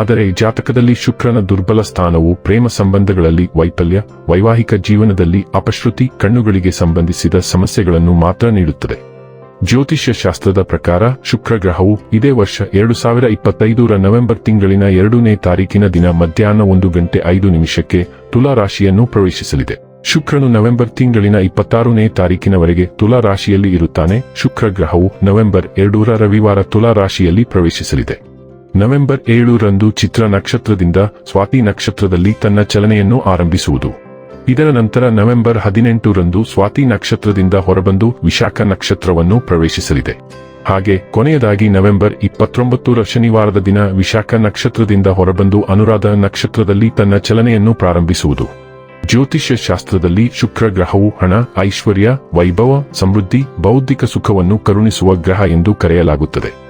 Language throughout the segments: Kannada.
ಆದರೆ ಜಾತಕದಲ್ಲಿ ಶುಕ್ರನ ದುರ್ಬಲ ಸ್ಥಾನವು ಪ್ರೇಮ ಸಂಬಂಧಗಳಲ್ಲಿ ವೈಫಲ್ಯ, ವೈವಾಹಿಕ ಜೀವನದಲ್ಲಿ ಅಪಶ್ರುತಿ, ಕಣ್ಣುಗಳಿಗೆ ಸಂಬಂಧಿಸಿದ ಸಮಸ್ಯೆಗಳನ್ನು ಮಾತ್ರ ನೀಡುತ್ತದೆ. ಜ್ಯೋತಿಷ್ಯ ಶಾಸ್ತ್ರದ ಪ್ರಕಾರ ಶುಕ್ರ ಗ್ರಹವು ಇದೇ ವರ್ಷ ಎರಡು ಸಾವಿರ ಇಪ್ಪತ್ತೈದರ ನವೆಂಬರ್ ತಿಂಗಳಿನ ಎರಡನೇ ತಾರೀಕಿನ ದಿನ ಮಧ್ಯಾಹ್ನ ಒಂದು ಗಂಟೆ ಐದು ನಿಮಿಷಕ್ಕೆ ತುಲಾ ರಾಶಿಯನ್ನು ಪ್ರವೇಶಿಸಲಿದೆ. ಶುಕ್ರನು ನವೆಂಬರ್ ತಿಂಗಳಿನ ಇಪ್ಪತ್ತಾರನೇ ತಾರೀಕಿನವರೆಗೆ ತುಲಾ ರಾಶಿಯಲ್ಲಿ ಇರುತ್ತಾನೆ. ಶುಕ್ರ ಗ್ರಹವು ನವೆಂಬರ್ ಎರಡೂರ ರವಿವಾರ ತುಲಾ ರಾಶಿಯಲ್ಲಿ ಪ್ರವೇಶಿಸಲಿದೆ. ನವೆಂಬರ್ ಏಳರಂದು ಚಿತ್ರ ನಕ್ಷತ್ರದಿಂದ ಸ್ವಾತಿ ನಕ್ಷತ್ರದಲ್ಲಿ ತನ್ನ ಚಲನೆಯನ್ನು ಆರಂಭಿಸುವುದು. ಇದರ ನಂತರ ನವೆಂಬರ್ ಹದಿನೆಂಟರಂದು ಸ್ವಾತಿ ನಕ್ಷತ್ರದಿಂದ ಹೊರಬಂದು ವಿಶಾಖ ನಕ್ಷತ್ರವನ್ನು ಪ್ರವೇಶಿಸಲಿದೆ. ಹಾಗೆ ಕೊನೆಯದಾಗಿ ನವೆಂಬರ್ ಇಪ್ಪತ್ತೊಂಬತ್ತರ ಶನಿವಾರದ ದಿನ ವಿಶಾಖ ನಕ್ಷತ್ರದಿಂದ ಹೊರಬಂದು ಅನುರಾಧ ನಕ್ಷತ್ರದಲ್ಲಿ ತನ್ನ ಚಲನೆಯನ್ನು ಪ್ರಾರಂಭಿಸುವುದು. ಜ್ಯೋತಿಷ್ಯ ಶಾಸ್ತ್ರದಲ್ಲಿ ಶುಕ್ರ ಗ್ರಹವು ಹಣ, ಐಶ್ವರ್ಯ, ವೈಭವ, ಸಮೃದ್ಧಿ, ಬೌದ್ಧಿಕ ಸುಖವನ್ನು ಕರುಣಿಸುವ ಗ್ರಹ ಎಂದು ಕರೆಯಲಾಗುತ್ತದೆ.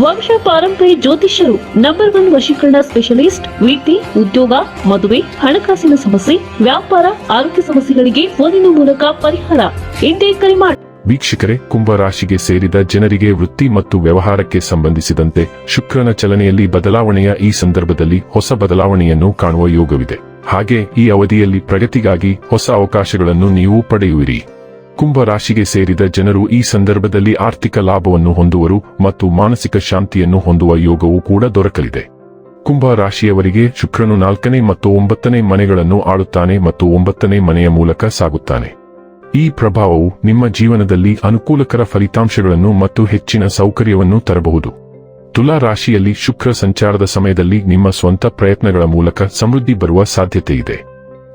ವಂಶ ಪಾರಂಪರ್ಯ ಜ್ಯೋತಿಷ್ಯರು ನಂಬರ್ ಒನ್ ವಶೀಕರಣ ಸ್ಪೆಷಲಿಸ್ಟ್ ವೃತ್ತಿ ಉದ್ಯೋಗ, ಮದುವೆ, ಹಣಕಾಸಿನ ಸಮಸ್ಯೆ, ವ್ಯಾಪಾರ, ಆರೋಗ್ಯ ಸಮಸ್ಯೆಗಳಿಗೆ ಫೋನಿನ ಮೂಲಕ ಪರಿಹಾರ. ಇಂದೇ ಕರೆ ಮಾಡಿ ವೀಕ್ಷಕರೇ ಕುಂಭ ರಾಶಿಗೆ ಸೇರಿದ ಜನರಿಗೆ ವೃತ್ತಿ ಮತ್ತು ವ್ಯವಹಾರಕ್ಕೆ ಸಂಬಂಧಿಸಿದಂತೆ ಶುಕ್ರನ ಚಲನೆಯಲ್ಲಿ ಬದಲಾವಣೆಯ ಈ ಸಂದರ್ಭದಲ್ಲಿ ಹೊಸ ಬದಲಾವಣೆಯನ್ನು ಕಾಣುವ ಯೋಗವಿದೆ. ಹಾಗೆ ಈ ಅವಧಿಯಲ್ಲಿ ಪ್ರಗತಿಗಾಗಿ ಹೊಸ ಅವಕಾಶಗಳನ್ನು ನೀವು ಪಡೆಯುವಿರಿ. ಕುಂಭ ರಾಶಿಗೆ ಸೇರಿದ ಜನರು ಈ ಸಂದರ್ಭದಲ್ಲಿ ಆರ್ಥಿಕ ಲಾಭವನ್ನು ಹೊಂದುವರು ಮತ್ತು ಮಾನಸಿಕ ಶಾಂತಿಯನ್ನು ಹೊಂದುವ ಯೋಗವೂ ಕೂಡ ದೊರಕಲಿದೆ. ಕುಂಭ ರಾಶಿಯವರಿಗೆ ಶುಕ್ರನು ನಾಲ್ಕನೇ ಮತ್ತು ಒಂಬತ್ತನೇ ಮನೆಗಳನ್ನು ಆಳುತ್ತಾನೆ ಮತ್ತು ಒಂಬತ್ತನೇ ಮನೆಯ ಮೂಲಕ ಸಾಗುತ್ತಾನೆ. ಈ ಪ್ರಭಾವವು ನಿಮ್ಮ ಜೀವನದಲ್ಲಿ ಅನುಕೂಲಕರ ಫಲಿತಾಂಶಗಳನ್ನು ಮತ್ತು ಹೆಚ್ಚಿನ ಸೌಕರ್ಯವನ್ನು ತರಬಹುದು. ತುಲಾ ರಾಶಿಯಲ್ಲಿ ಶುಕ್ರ ಸಂಚಾರದ ಸಮಯದಲ್ಲಿ ನಿಮ್ಮ ಸ್ವಂತ ಪ್ರಯತ್ನಗಳ ಮೂಲಕ ಸಮೃದ್ಧಿ ಬರುವ ಸಾಧ್ಯತೆ ಇದೆ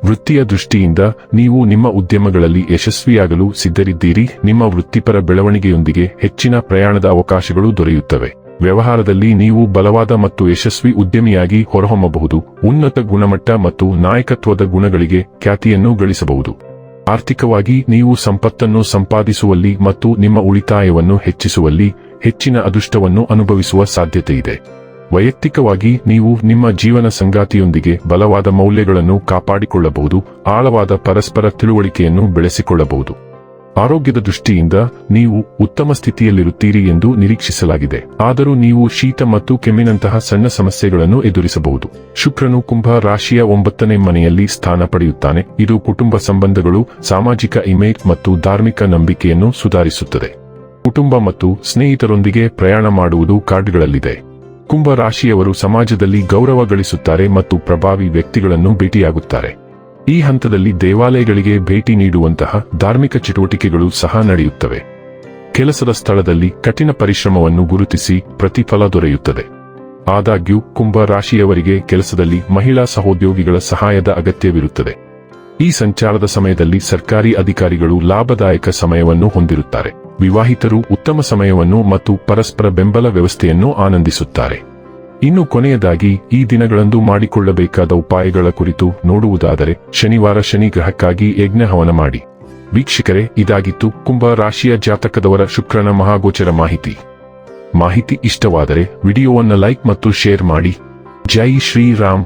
ವೃತ್ತಿಯ ದೃಷ್ಟಿಯಿಂದ ನೀವು ನಿಮ್ಮ ಉದ್ಯಮಗಳಲ್ಲಿ ಯಶಸ್ವಿಯಾಗಲು ಸಿದ್ಧರಿದ್ದೀರಿ. ನಿಮ್ಮ ವೃತ್ತಿಪರ ಬೆಳವಣಿಗೆಯೊಂದಿಗೆ ಹೆಚ್ಚಿನ ಪ್ರಯಾಣದ ಅವಕಾಶಗಳು ದೊರೆಯುತ್ತವೆ. ವ್ಯವಹಾರದಲ್ಲಿ ನೀವು ಬಲವಾದ ಮತ್ತು ಯಶಸ್ವಿ ಉದ್ಯಮಿಯಾಗಿ ಹೊರಹೊಮ್ಮಬಹುದು. ಉನ್ನತ ಗುಣಮಟ್ಟ ಮತ್ತು ನಾಯಕತ್ವದ ಗುಣಗಳಿಗೆ ಖ್ಯಾತಿಯನ್ನು ಗಳಿಸಬಹುದು. ಆರ್ಥಿಕವಾಗಿ ನೀವು ಸಂಪತ್ತನ್ನು ಸಂಪಾದಿಸುವಲ್ಲಿ ಮತ್ತು ನಿಮ್ಮ ಉಳಿತಾಯವನ್ನು ಹೆಚ್ಚಿಸುವಲ್ಲಿ ಹೆಚ್ಚಿನ ಅದೃಷ್ಟವನ್ನು ಅನುಭವಿಸುವ ಸಾಧ್ಯತೆಯಿದೆ. ವೈಯಕ್ತಿಕವಾಗಿ ನೀವು ನಿಮ್ಮ ಜೀವನ ಸಂಗಾತಿಯೊಂದಿಗೆ ಬಲವಾದ ಮೌಲ್ಯಗಳನ್ನು ಕಾಪಾಡಿಕೊಳ್ಳಬಹುದು, ಆಳವಾದ ಪರಸ್ಪರ ತಿಳುವಳಿಕೆಯನ್ನು ಬೆಳೆಸಿಕೊಳ್ಳಬಹುದು. ಆರೋಗ್ಯದ ದೃಷ್ಟಿಯಿಂದ ನೀವು ಉತ್ತಮ ಸ್ಥಿತಿಯಲ್ಲಿರುತ್ತೀರಿ ಎಂದು ನಿರೀಕ್ಷಿಸಲಾಗಿದೆ. ಆದರೂ ನೀವು ಶೀತ ಮತ್ತು ಕೆಮ್ಮಿನಂತಹ ಸಣ್ಣ ಸಮಸ್ಯೆಗಳನ್ನು ಎದುರಿಸಬಹುದು. ಶುಕ್ರನು ಕುಂಭ ರಾಶಿಯ ಒಂಬತ್ತನೇ ಮನೆಯಲ್ಲಿ ಸ್ಥಾನ ಪಡೆಯುತ್ತಾನೆ. ಇದು ಕುಟುಂಬ ಸಂಬಂಧಗಳು, ಸಾಮಾಜಿಕ ಇಮೇಜ್ ಮತ್ತು ಧಾರ್ಮಿಕ ನಂಬಿಕೆಯನ್ನು ಸುಧಾರಿಸುತ್ತದೆ. ಕುಟುಂಬ ಮತ್ತು ಸ್ನೇಹಿತರೊಂದಿಗೆ ಪ್ರಯಾಣ ಮಾಡುವುದು ಕಾರ್ಡ್ಗಳಲ್ಲಿದೆ ಕುಂಭ ರಾಶಿಯವರು ಸಮಾಜದಲ್ಲಿ ಗೌರವ ಗಳಿಸುತ್ತಾರೆ ಮತ್ತು ಪ್ರಭಾವಿ ವ್ಯಕ್ತಿಗಳನ್ನು ಭೇಟಿಯಾಗುತ್ತಾರೆ. ಈ ಹಂತದಲ್ಲಿ ದೇವಾಲಯಗಳಿಗೆ ಭೇಟಿ ನೀಡುವಂತಹ ಧಾರ್ಮಿಕ ಚಟುವಟಿಕೆಗಳು ಸಹ ನಡೆಯುತ್ತವೆ. ಕೆಲಸದ ಸ್ಥಳದಲ್ಲಿ ಕಠಿಣ ಪರಿಶ್ರಮವನ್ನು ಗುರುತಿಸಿ ಪ್ರತಿಫಲ ದೊರೆಯುತ್ತದೆ. ಆದಾಗ್ಯೂ ಕುಂಭ ರಾಶಿಯವರಿಗೆ ಕೆಲಸದಲ್ಲಿ ಮಹಿಳಾ ಸಹೋದ್ಯೋಗಿಗಳ ಸಹಾಯದ ಅಗತ್ಯವಿರುತ್ತದೆ. ಈ ಸಂಚಾರದ ಸಮಯದಲ್ಲಿ ಸರ್ಕಾರಿ ಅಧಿಕಾರಿಗಳು ಲಾಭದಾಯಕ ಸಮಯವನ್ನು ಹೊಂದಿರುತ್ತಾರೆ. ವಿವಾಹಿತರು ಉತ್ತಮ ಸಮಯವನ್ನು ಮತ್ತು ಪರಸ್ಪರ ಬೆಂಬಲ ವ್ಯವಸ್ಥೆಯನ್ನು ಆನಂದಿಸುತ್ತಾರೆ. ಇನ್ನು ಕೊನೆಯದಾಗಿ, ಈ ದಿನಗಳಂದು ಮಾಡಿಕೊಳ್ಳಬೇಕಾದ ಉಪಾಯಗಳ ಕುರಿತು ನೋಡುವುದಾದರೆ, ಶನಿವಾರ ಶನಿ ಗ್ರಹಕ್ಕಾಗಿ ಯಜ್ಞ ಹವನ ಮಾಡಿ. ವೀಕ್ಷಕರೇ, ಇದಾಗಿತ್ತು ಕುಂಭ ರಾಶಿಯ ಜಾತಕದವರ ಶುಕ್ರನ ಮಹಾಗೋಚರ ಮಾಹಿತಿ. ಮಾಹಿತಿ ಇಷ್ಟವಾದರೆ, ವಿಡಿಯೋವನ್ನು ಲೈಕ್ ಮತ್ತು ಶೇರ್ ಮಾಡಿ. ಜೈ ಶ್ರೀರಾಮ್.